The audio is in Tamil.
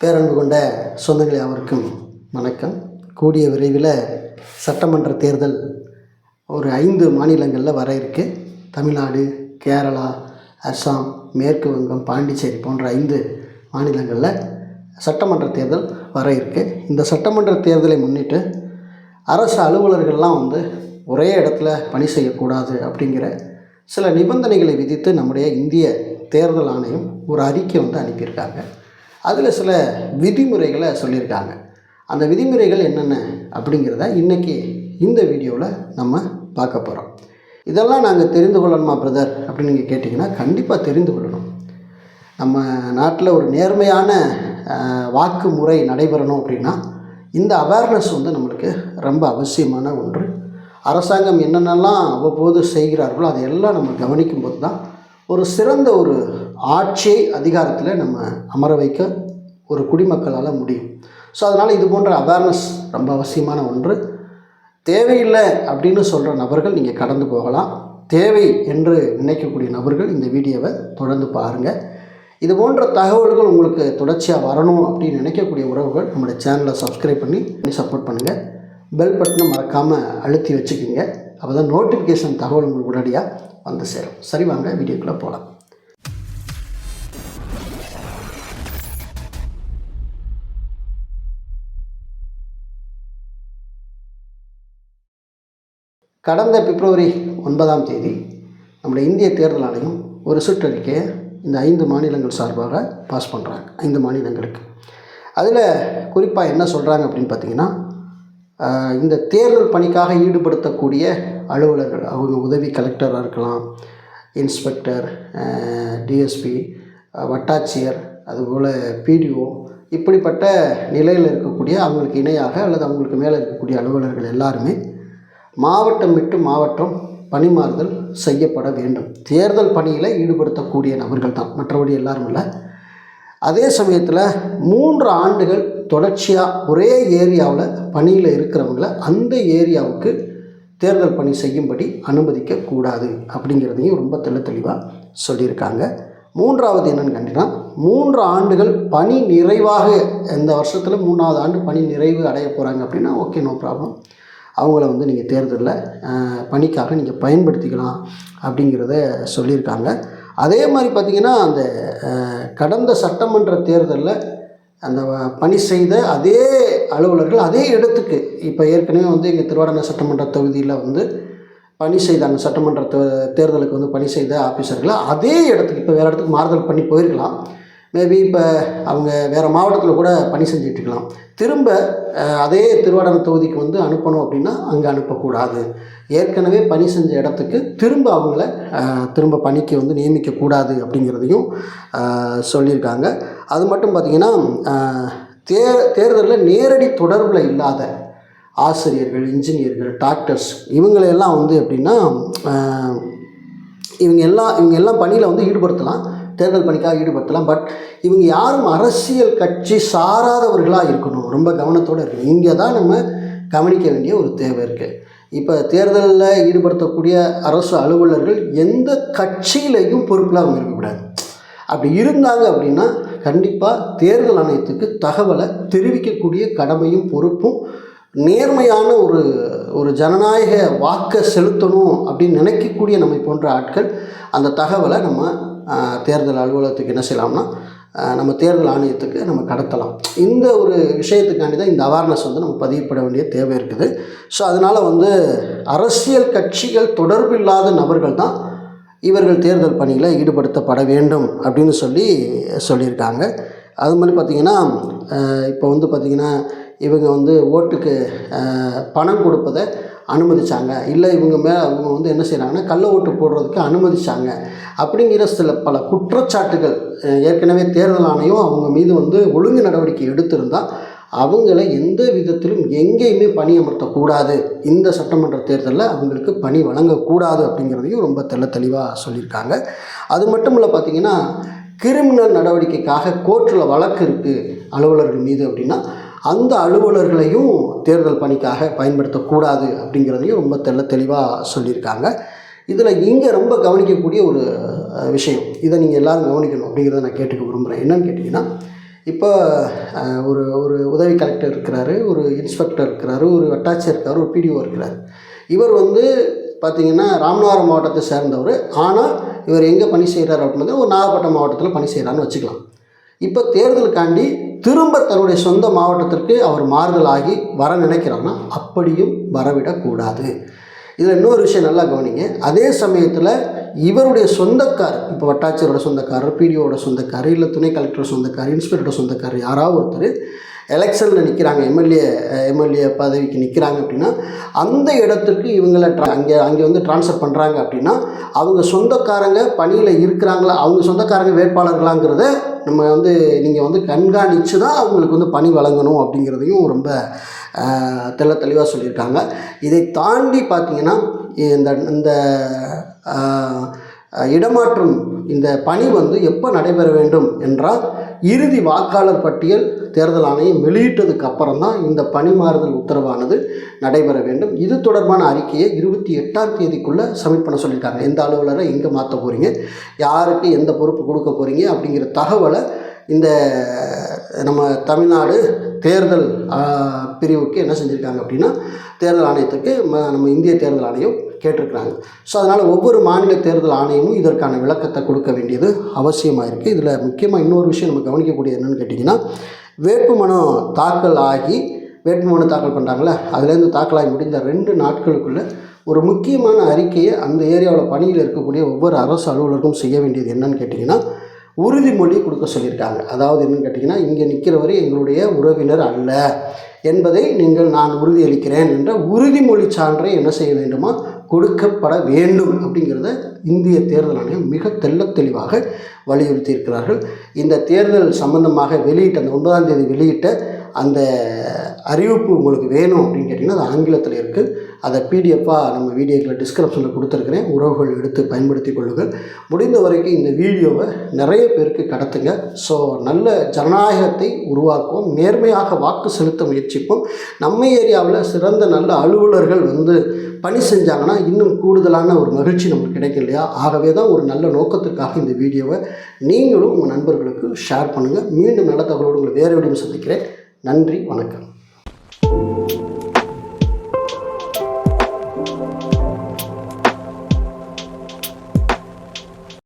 பேரன்பு கொண்ட சொந்தங்கள் யாவருக்கும் வணக்கம். கூடிய விரைவில் சட்டமன்ற தேர்தல் ஒரு ஐந்து மாநிலங்களில் வர இருக்கு. தமிழ்நாடு கேரளா அஸ்ஸாம் மேற்கு வங்கம் பாண்டிச்சேரி போன்ற ஐந்து மாநிலங்களில் சட்டமன்ற தேர்தல் வர இருக்கு. இந்த சட்டமன்ற தேர்தலை முன்னிட்டு அரசு அலுவலர்கள்லாம் வந்து ஒரே இடத்துல பணி செய்யக்கூடாது அப்படிங்கிற சில நிபந்தனைகளை விதித்து நம்முடைய இந்திய தேர்தல் ஆணையம் ஒரு அறிக்கை வந்து அனுப்பியிருக்காங்க. அதில் சில விதிமுறைகளை சொல்லியிருக்காங்க. அந்த விதிமுறைகள் என்னென்ன அப்படிங்கிறத இன்றைக்கி இந்த வீடியோவில் நம்ம பார்க்க போகிறோம் இதெல்லாம் நாங்கள் தெரிந்து கொள்ளணுமா பிரதர் அப்படின்னு நீங்கள் கேட்டிங்கன்னா கண்டிப்பாக தெரிந்து கொள்ளணும். நம்ம நாட்டில் ஒரு நேர்மையான வாக்கு முறை நடைபெறணும் அப்படின்னா இந்த அவேர்னஸ் வந்து நம்மளுக்கு ரொம்ப அவசியமான ஒன்று. அரசாங்கம் என்னென்னலாம் அவ்வப்போது செய்கிறார்களோ அதையெல்லாம் நம்ம கவனிக்கும் போது தான் ஒரு சிறந்த ஒரு ஆட்சியை அதிகாரத்தில் நம்ம அமர வைக்க ஒரு குடிமக்களால் முடியும். ஸோ அதனால் இது போன்ற அவேர்னஸ் ரொம்ப அவசியமான ஒன்று. தேவையில்லை அப்படின்னு சொல்கிற நபர்கள் நீங்கள் கடந்து போகலாம். தேவை என்று நினைக்கக்கூடிய நபர்கள் இந்த வீடியோவை தொடர்ந்து பாருங்கள் இது போன்ற தகவல்கள் உங்களுக்கு தொடர்ச்சியாக வரணும் அப்படின்னு நினைக்கக்கூடிய உறவுகள் நம்மளுடைய சேனலை சப்ஸ்கிரைப் பண்ணி சப்போர்ட் பண்ணுங்கள் பெல் பட்டனை மறக்காமல் அழுத்தி வச்சுக்கோங்க. அப்போ தான் நோட்டிஃபிகேஷன் தகவல் உங்களுக்கு உடனடியாக வந்து சேரும். சரி வாங்க வீடியோக்குள்ளே போகலாம் கடந்த பிப்ரவரி ஒன்பதாம் தேதி நம்முடைய இந்திய தேர்தல் ஆணையம் ஒரு சுற்றறிக்கையை இந்த ஐந்து மாநிலங்கள் சார்பாக பாஸ் பண்ணுறாங்க ஐந்து மாநிலங்களுக்கு. அதில் குறிப்பாக என்ன சொல்கிறாங்க அப்படின்னு பார்த்தீங்கன்னா இந்த தேர்தல் பணிக்காக ஈடுபடுத்தக்கூடிய அலுவலர்கள் அவங்க உதவி கலெக்டராக இருக்கலாம் இன்ஸ்பெக்டர் டிஎஸ்பி வட்டாட்சியர் அதுபோல் பிடிஓ இப்படிப்பட்ட நிலையில் இருக்கக்கூடிய அவங்களுக்கு இணையாக அல்லது அவங்களுக்கு மேலே இருக்கக்கூடிய அலுவலர்கள் எல்லாருமே மாவட்டம் விட்டு மாவட்டம் பணிமாறுதல் செய்யப்பட வேண்டும். தேர்தல் பணியில் ஈடுபடுத்தக்கூடிய நபர்கள் தான் மற்றபடி எல்லாரும் இல்லை. அதே சமயத்தில் மூன்று ஆண்டுகள் தொடர்ச்சியாக ஒரே ஏரியாவில் பணியில் இருக்கிறவங்கள அந்த ஏரியாவுக்கு தேர்தல் பணி செய்யும்படி அனுமதிக்கக்கூடாது அப்படிங்கிறதையும் ரொம்ப தெள்ள தெளிவாக சொல்லியிருக்காங்க. மூன்றாவது என்னென்னு கேட்டிங்கன்னா மூன்று ஆண்டுகள் பணி நிறைவாக இந்த வருஷத்தில் மூணாவது ஆண்டு பணி நிறைவு அடைய போகிறாங்க அப்படின்னா ஓகே நோ ப்ராப்ளம் அவங்கள வந்து நீங்கள் தேர்தலில் பணிக்காக நீங்கள் பயன்படுத்திக்கலாம் அப்படிங்கிறத சொல்லியிருக்காங்க. அதே மாதிரி பார்த்திங்கன்னா அந்த கடந்த சட்டமன்ற தேர்தலில் அந்த பணி செய்த அதே அலுவலர்கள் அதே இடத்துக்கு இப்போ ஏற்கனவே வந்து எங்கள் திருவாடனை சட்டமன்ற தொகுதியில் வந்து பணி செய்த அந்த சட்டமன்ற தே- தேர்தலுக்கு வந்து பணி செய்த ஆஃபீஸர்களை அதே இடத்துக்கு இப்போ வேறு இடத்துக்கு மாறுதல் பண்ணி போயிருக்கலாம். மேபி இப்போ அவங்க வேறு மாவட்டத்தில் கூட பணி செஞ்சிட்ருக்கலாம் திரும்ப அதே திருவாடான தொகுதிக்கு வந்து அனுப்பணும் அப்படின்னா அங்கே அனுப்பக்கூடாது. ஏற்கனவே பணி செஞ்ச இடத்துக்கு திரும்ப அவங்கள திரும்ப பணிக்கு வந்து நியமிக்கக்கூடாது அப்படிங்கிறதையும் சொல்லியிருக்காங்க. அது மட்டும் பார்த்திங்கன்னா தே தேர்தலில் நேரடி தொடர்பில் இல்லாத ஆசிரியர்கள் இன்ஜினியர்கள் டாக்டர்ஸ் இவங்களையெல்லாம் வந்து எப்படின்னா இவங்க எல்லாம் இவங்க எல்லாம் பணியில் வந்து ஈடுபடுத்தலாம். தேர்தல் பணிக்காக ஈடுபடுத்தலாம். பட் இவங்க யாரும் அரசியல் கட்சி சாராதவர்களாக இருக்கணும். ரொம்ப கவனத்தோடு இருக்கணும். இங்கே தான் நம்ம கவனிக்க வேண்டிய ஒரு தேவை இருக்குது இப்போ தேர்தலில் ஈடுபடுத்தக்கூடிய அரசு அலுவலர்கள் எந்த கட்சியிலையும் பொறுப்பில் அவங்க இருக்கக்கூடாது. அப்படி இருந்தாங்க அப்படின்னா கண்டிப்பாக தேர்தல் ஆணையத்துக்கு தகவலை தெரிவிக்கக்கூடிய கடமையும் பொறுப்பும் நேர்மையான ஒரு ஒரு ஜனநாயக வாக்கை செலுத்தணும் அப்படின்னு நினைக்கக்கூடிய நம்மை போன்ற ஆட்கள் அந்த தகவலை நம்ம தேர்தல் அலுவலகத்துக்கு என்ன செய்யலாம்னா நம்ம தேர்தல் ஆணையத்துக்கு நம்ம கடத்தலாம். இந்த ஒரு விஷயத்துக்காண்டி தான் இந்த அவேர்னஸ் வந்து நம்ம பதிவுப்பட வேண்டிய தேவை இருக்குது. ஸோ அதனால் வந்து அரசியல் கட்சிகள் தொடர்பு இல்லாத நபர்கள் தான் இவர்கள் தேர்தல் பணியில் ஈடுபடுத்தப்பட வேண்டும் அப்படின்னு சொல்லி சொல்லியிருக்காங்க. அது மாதிரி பார்த்திங்கன்னா இப்போ வந்து பார்த்திங்கன்னா இவங்க வந்து ஓட்டுக்கு பணம் கொடுப்பதை அனுமதித்தாங்க இல்லை இவங்க மேலே அவங்க வந்து என்ன செய்கிறாங்கன்னா கள்ள ஓட்டு போடுறதுக்கு அனுமதிச்சாங்க. அப்படிங்கிற சில பல குற்றச்சாட்டுகள் ஏற்கனவே தேர்தல் ஆணையம் அவங்க மீது வந்து ஒழுங்கு நடவடிக்கை எடுத்திருந்தால் அவங்கள எந்த விதத்திலும் எங்கேயுமே பணி அமர்த்தக்கூடாது இந்த சட்டமன்ற தேர்தலில் அவங்களுக்கு பணி வழங்கக்கூடாது அப்படிங்கிறதையும் ரொம்ப தெள்ள தெளிவாக சொல்லியிருக்காங்க. அது மட்டும் இல்லை பார்த்தீங்கன்னா கிரிமினல் நடவடிக்கைக்காக கோர்ட்டில் வழக்கு இருக்குது அலுவலர்கள் மீது அப்படின்னா அந்த அலுவலர்களையும் தேர்தல் பணிக்காக பயன்படுத்தக்கூடாது அப்படிங்கிறதையும் ரொம்ப தெல்ல தெளிவாக சொல்லியிருக்காங்க. இதில் இங்கே ரொம்ப கவனிக்கக்கூடிய ஒரு விஷயம். இதை நீங்கள் எல்லாரும் கவனிக்கணும் அப்படிங்கிறத நான் கேட்டுக்க விரும்புகிறேன் என்னன்னு கேட்டிங்கன்னா இப்போ ஒரு ஒரு உதவி கலெக்டர் இருக்கிறாரு ஒரு இன்ஸ்பெக்டர் இருக்கிறாரு ஒரு வட்டாட்சியர் இருக்கார் ஒரு பிடிஓ இருக்கிறார். இவர் வந்து பார்த்திங்கன்னா ராமநாதபுரம் மாவட்டத்தை சேர்ந்தவர். ஆனால் இவர் எங்கே பணி செய்கிறார் அப்படின்னா ஒரு நாகப்பட்டினம் மாவட்டத்தில் பணி செய்கிறான்னு வச்சுக்கலாம். இப்போ தேர்தலுக்காண்டி திரும்ப தன்னுடைய சொந்த மாவட்டத்திற்கு அவர் மாறுதல் ஆகி வர நினைக்கிறான்னா அப்படியும் வரவிடக்கூடாது. இதில் இன்னொரு விஷயம் நல்லா கவனிங்க. அதே சமயத்தில் இவருடைய சொந்தக்கார் இப்போ வட்டாட்சியரோட சொந்தக்காரர் பிடிஓட சொந்தக்காரர் இல்லை துணை கலெக்டரோட சொந்தக்காரர் இன்ஸ்பெக்டரோட சொந்தக்காரர் யாராவது ஒருத்தர் எலெக்ஷனில் நிற்கிறாங்க எம்எல்ஏ எம்எல்ஏ பதவிக்கு நிற்கிறாங்க அப்படின்னா அந்த இடத்துக்கு இவங்களை ட்ரா அங்கே அங்கே வந்து ட்ரான்ஸ்ஃபர் பண்ணுறாங்க அப்படின்னா அவங்க சொந்தக்காரங்க பணியில் இருக்கிறாங்களா அவங்க சொந்தக்காரங்க வேட்பாளர்களாங்கிறத நம்ம வந்து நீங்கள் வந்து கண்காணித்து தான் அவங்களுக்கு வந்து பணி வழங்கணும் அப்படிங்கிறதையும் ரொம்ப தெள்ள தெளிவாக சொல்லியிருக்காங்க. இதை தாண்டி பார்த்தீங்கன்னா இந்த இந்த இடமாற்றம் இந்த பணி வந்து எப்போ நடைபெற வேண்டும் என்றால் இறுதி வாக்காளர் பட்டியல் தேர்தல் ஆணையம் வெளியிட்டதுக்கு அப்புறம் தான் இந்த பணி மாறுதல் உத்தரவானது நடைபெற வேண்டும். இது தொடர்பான அறிக்கையை இருபத்தி எட்டாம் தேதிக்குள்ளே சப்மிட் பண்ண சொல்லியிருக்காங்க. எந்த அலுவலரை எங்கே மாற்ற போகிறீங்க யாருக்கு எந்த பொறுப்பு கொடுக்க போகிறீங்க அப்படிங்கிற தகவலை இந்த நம்ம தமிழ்நாடு தேர்தல் பிரிவுக்கு என்ன செஞ்சுருக்காங்க அப்படின்னா தேர்தல் ஆணையத்துக்கு நம்ம இந்திய தேர்தல் ஆணையம் கேட்டிருக்கிறாங்க. ஸோ அதனால் ஒவ்வொரு மாநில தேர்தல் ஆணையமும் இதற்கான விளக்கத்தை கொடுக்க வேண்டியது அவசியமாக இருக்குது இதில் முக்கியமாக இன்னொரு விஷயம் நம்ம கவனிக்கக்கூடியது என்னென்னு கேட்டிங்கன்னா வேட்புமனு தாக்கல் ஆகி வேட்புமனு தாக்கல் பண்ணுறாங்களே அதுலேருந்து தாக்கலாகி முடிந்த ரெண்டு நாட்களுக்குள்ளே ஒரு முக்கியமான அறிக்கையை அந்த ஏரியாவில் பணியில் இருக்கக்கூடிய ஒவ்வொரு அரசு அலுவலருக்கும் செய்ய வேண்டியது என்னன்னு கேட்டிங்கன்னா உறுதிமொழி கொடுக்க சொல்லியிருக்காங்க. அதாவது என்னென்னு கேட்டிங்கன்னா இங்கே நிற்கிறவரை எங்களுடைய உறவினர் அல்ல என்பதை நீங்கள் நான் உறுதியளிக்கிறேன் என்ற உறுதிமொழி சான்றை என்ன செய்ய வேண்டுமா? கொடுக்கப்பட வேண்டும் அப்படிங்கிறத இந்திய தேர்தல் ஆணையம் மிக தெள்ள தெளிவாக வலியுறுத்தி இருக்கிறார்கள் இந்த தேர்தல் சம்பந்தமாக வெளியிட்ட அந்த ஒன்பதாம் தேதி வெளியிட்ட அந்த அறிவிப்பு உங்களுக்கு வேணும் அப்படின்னு கேட்டிங்கன்னா அது ஆங்கிலத்தில் இருக்குது அதை பிடிஎஃபாக நம்ம வீடியோக்களை டிஸ்கிரிப்ஷனில் கொடுத்துருக்குறேன். உறவுகள் எடுத்து பயன்படுத்தி கொள்ளுங்கள். முடிந்த வரைக்கும் இந்த வீடியோவை நிறைய பேருக்கு கடத்துங்க. ஸோ நல்ல ஜனநாயகத்தை உருவாக்குவோம். நேர்மையாக வாக்கு செலுத்த முயற்சிப்போம். நம்ம ஏரியாவில் சிறந்த நல்ல அலுவலர்கள் வந்து பணி செஞ்சாங்கன்னா இன்னும் கூடுதலான ஒரு மகிழ்ச்சி நமக்கு கிடைக்கும் இல்லையா? ஆகவே தான் ஒரு நல்ல நோக்கத்திற்காக இந்த வீடியோவை நீங்களும் உங்கள் நண்பர்களுக்கு ஷேர் பண்ணுங்கள் மீண்டும் நல்ல தகவலோடு உங்களை வேறு வீடியோ சந்திக்கிறேன். நன்றி வணக்கம்.